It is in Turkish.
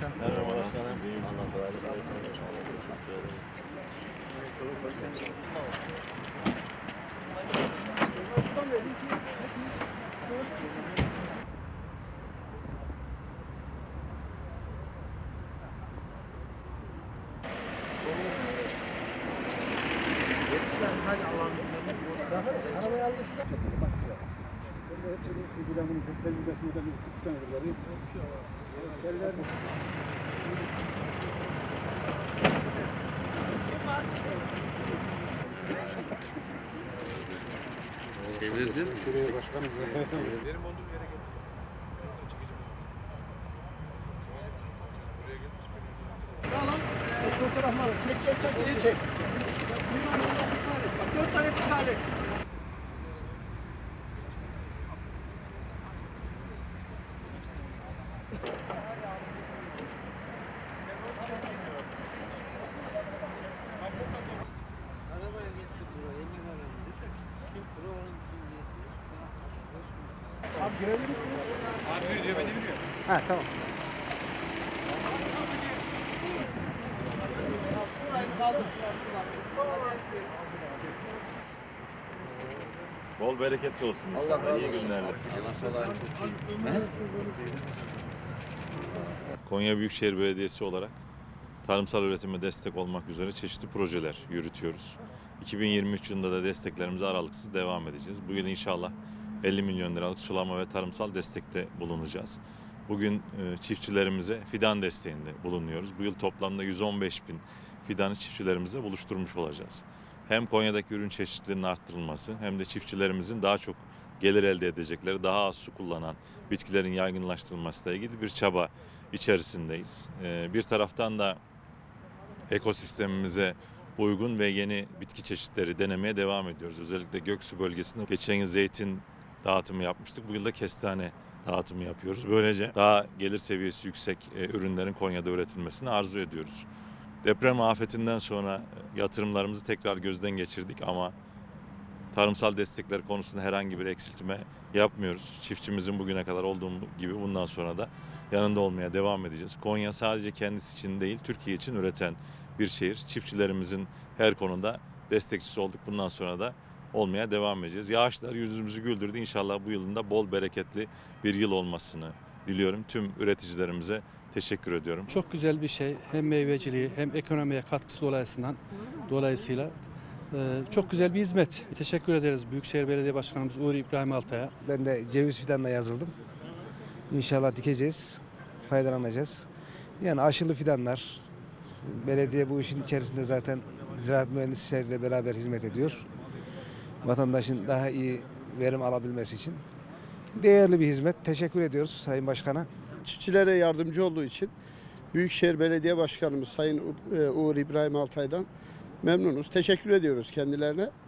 başkanım. Merhaba başkanım. Allah kolaylık versin. Teşekkür ederim. Çevirdin. Benim olduğum yere gel. Arabaya getir buraya, emin alalım dedi. Programın sünnesi. Ha tamam. Bol bereketli olsun. Allah İyi günlerle. Konya Büyükşehir Belediyesi olarak tarımsal üretime destek olmak üzere çeşitli projeler yürütüyoruz. 2023 yılında da desteklerimize aralıksız devam edeceğiz. Bu yıl inşallah 50 milyon liralık sulama ve tarımsal destekte bulunacağız. Bugün e, çiftçilerimize fidan desteğinde bulunuyoruz. Bu yıl toplamda 115 bin fidanı çiftçilerimize buluşturmuş olacağız. Hem Konya'daki ürün çeşitliliğinin arttırılması hem de çiftçilerimizin daha çok gelir elde edecekleri, daha az su kullanan bitkilerin yaygınlaştırılmasıyla ilgili bir çaba içerisindeyiz. E, Bir taraftan da ekosistemimize uygun ve yeni bitki çeşitleri denemeye devam ediyoruz. Özellikle Göksu bölgesinde geçen yıl zeytin dağıtımı yapmıştık. Bu yıl da kestane dağıtımı yapıyoruz. Böylece daha gelir seviyesi yüksek e, ürünlerin Konya'da üretilmesini arzu ediyoruz. Deprem afetinden sonra e, yatırımlarımızı tekrar gözden geçirdik ama tarımsal destekler konusunda herhangi bir eksiltme yapmıyoruz. Çiftçimizin bugüne kadar olduğu gibi bundan sonra da yanında olmaya devam edeceğiz. Konya sadece kendisi için değil, Türkiye için üreten bir şehir. Çiftçilerimizin her konuda destekçisi olduk. Bundan sonra da olmaya devam edeceğiz. Yağışlar yüzümüzü güldürdü. İnşallah bu yılın da bol bereketli bir yıl olmasını diliyorum. Tüm üreticilerimize teşekkür ediyorum. Çok güzel bir şey. Hem meyveciliği hem ekonomiye katkısı dolayısıyla dolayısıyla çok güzel bir hizmet. Teşekkür ederiz Büyükşehir Belediye Başkanımız Uğur İbrahim Altay'a. Ben de ceviz fidanına yazıldım. İnşallah dikeceğiz, faydalanacağız. Yani aşılı fidanlar, belediye bu işin içerisinde zaten ziraat mühendisleriyle beraber hizmet ediyor. Vatandaşın daha iyi verim alabilmesi için. Değerli bir hizmet. Teşekkür ediyoruz Sayın Başkan'a. çiftçilere yardımcı olduğu için Büyükşehir Belediye Başkanımız Sayın Uğur İbrahim Altay'dan memnunuz. Teşekkür ediyoruz kendilerine.